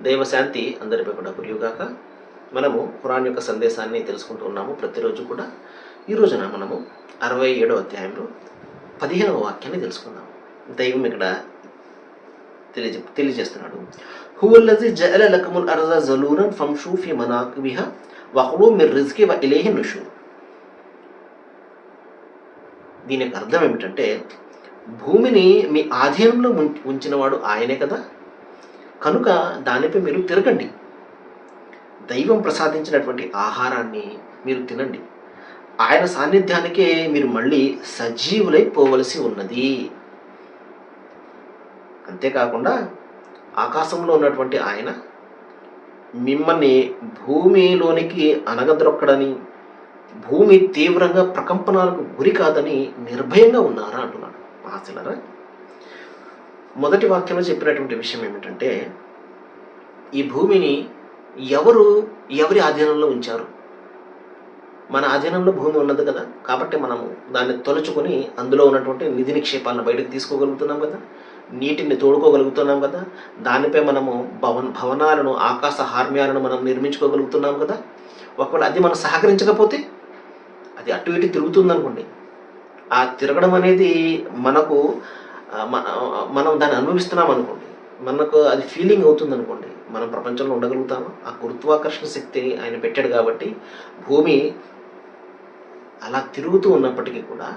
దైవశాంతి అందరిపై కూడా కురియుగాక మనము ఖురాన్ యొక్క సందేశాన్ని తెలుసుకుంటూ ఉన్నాము. ప్రతిరోజు కూడా ఈ రోజున మనము అరవై ఏడవ అధ్యాయంలో పదిహేనవ వాక్యాన్ని తెలుసుకుందాం దైవం ఇక్కడ తెలియజే తెలియజేస్తున్నాడు. హువల్లజి జల లకముల్ అర్జ జలూరన్ ఫంషూ ఫి మనాకిబిహ వహులు మిర్ రిజ్కి వ ఇలేహి నుషు దీని యొక్క అర్థం ఏమిటంటే భూమిని మీ ఆధీనంలో ఉం- ఉంచినవాడు ఆయనే కదా కనుక దానిపై మీరు తిరగండి. దైవం ప్రసాదించినటువంటి ఆహారాన్ని మీరు తినండి. ఆయన సాన్నిధ్యానికే మీరు మళ్ళీ సజీవులై పోవలసి ఉన్నది. అంతేకాకుండా ఆకాశంలో ఉన్నటువంటి ఆయన మిమ్మల్ని భూమిలోనికి అనగద్రొక్కడని భూమి తీవ్రంగా ప్రకంపనాలకు గురి కాదని నిర్భయంగా ఉన్నారా అంటున్నాడు. మహాశిలరా మొదటి వాక్యంలో చెప్పినటువంటి విషయం ఏమిటంటే ఈ భూమిని ఎవరు ఎవరి ఆధీనంలో ఉంచారు? మన ఆధీనంలో భూమి ఉన్నది కదా కాబట్టి మనము దాన్ని తొలచుకొని అందులో ఉన్నటువంటి నిధి నిక్షేపాలను బయటకు తీసుకోగలుగుతున్నాం కదా నీటిని తోడుకోగలుగుతున్నాం కదా దానిపై మనము భవన్ భవనాలను ఆకాశ హార్మ్యాలను మనం నిర్మించుకోగలుగుతున్నాం కదా ఒకవేళ అది మనం సహకరించకపోతే అది అటు ఇటు తిరుగుతుందనుకోండి ఆ తిరగడం అనేది మనకు మనం దాన్ని అనుభవిస్తున్నాం అనుకోండి. మనకు అది ఫీలింగ్ అవుతుంది అనుకోండి. మనం ప్రపంచంలో ఉండగలుగుతామా? ఆ గురుత్వాకర్షణ శక్తి ఆయన పెట్టాడు కాబట్టి భూమి అలా తిరుగుతూ ఉన్నప్పటికీ కూడా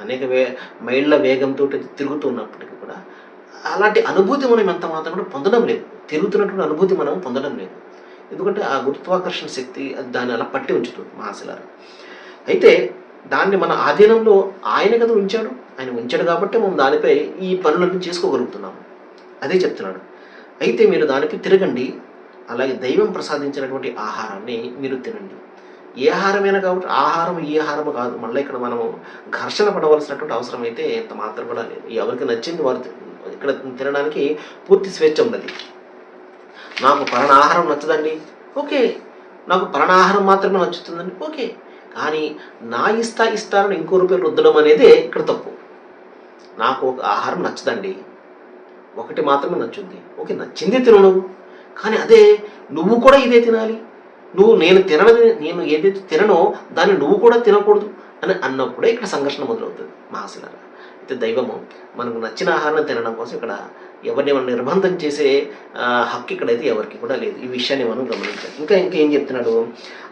అనేక వే మైళ్ళ వేగంతో తిరుగుతూ ఉన్నప్పటికీ కూడా అలాంటి అనుభూతి మనం ఎంత మాత్రం కూడా పొందడం లేదు. తిరుగుతున్నటువంటి అనుభూతి మనం పొందడం లేదు. ఎందుకంటే ఆ గురుత్వాకర్షణ శక్తి అది దాన్ని అలా పట్టి ఉంచుతుంది మహాశిలారు. అయితే దాన్ని మన ఆధీనంలో ఆయన కదా ఉంచాడు? ఆయన ఉంచాడు కాబట్టి మనం దానిపై ఈ పనులన్నీ చేసుకోగలుగుతున్నాము అదే చెప్తున్నాడు. అయితే మీరు దానిపై తిరగండి. అలాగే దైవం ప్రసాదించినటువంటి ఆహారాన్ని మీరు తినండి. ఏ ఆహారమైనా కాబట్టి ఆహారం ఏ ఆహారం కాదు. మళ్ళీ ఇక్కడ మనము ఘర్షణ పడవలసినటువంటి అవసరం అయితే ఎంత మాత్రం కూడా లేదు. ఎవరికి నచ్చింది వారు ఇక్కడ తినడానికి పూర్తి స్వేచ్ఛ ఉన్నది. నాకు పలానా ఆహారం నచ్చదండి. ఓకే. నాకు పలానా ఆహారం మాత్రమే నచ్చుతుందండి. ఓకే. కానీ నా ఇస్తా ఇస్తారని ఇంకో రూపాయలు రుద్దడం అనేది ఇక్కడ తప్పు. నాకు ఒక ఆహారం నచ్చదండి. ఒకటి మాత్రమే నచ్చుంది. ఓకే నచ్చింది తినను. కానీ అదే నువ్వు కూడా ఇదే తినాలి. నువ్వు నేను తినని నేను ఏదైతే తిననో దాన్ని నువ్వు కూడా తినకూడదు. అని అన్నప్పుడే ఇక్కడ సంఘర్షణ మొదలవుతుంది. మహాశిలారా అయితే దైవము మనకు నచ్చిన ఆహారాన్ని తినడం కోసం ఇక్కడ ఎవరిని మనం నిర్బంధం చేసే హక్కు ఇక్కడైతే ఎవరికి కూడా లేదు. ఈ విషయాన్ని మనం గమనించాలి. ఇంకా ఇంకా ఏం చెప్తున్నాడు?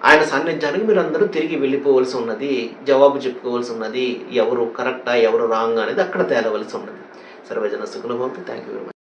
ఆయన సాన్నిధ్యానికి మీరు అందరూ తిరిగి వెళ్ళిపోవలసి ఉన్నది జవాబు చెప్పుకోవాల్సి ఉన్నది ఎవరు కరెక్టా ఎవరు రాంగ్ అనేది అక్కడ తేలవలసి ఉన్నది. సర్వజన సుఖుల థ్యాంక్ యూ వెరీ మచ్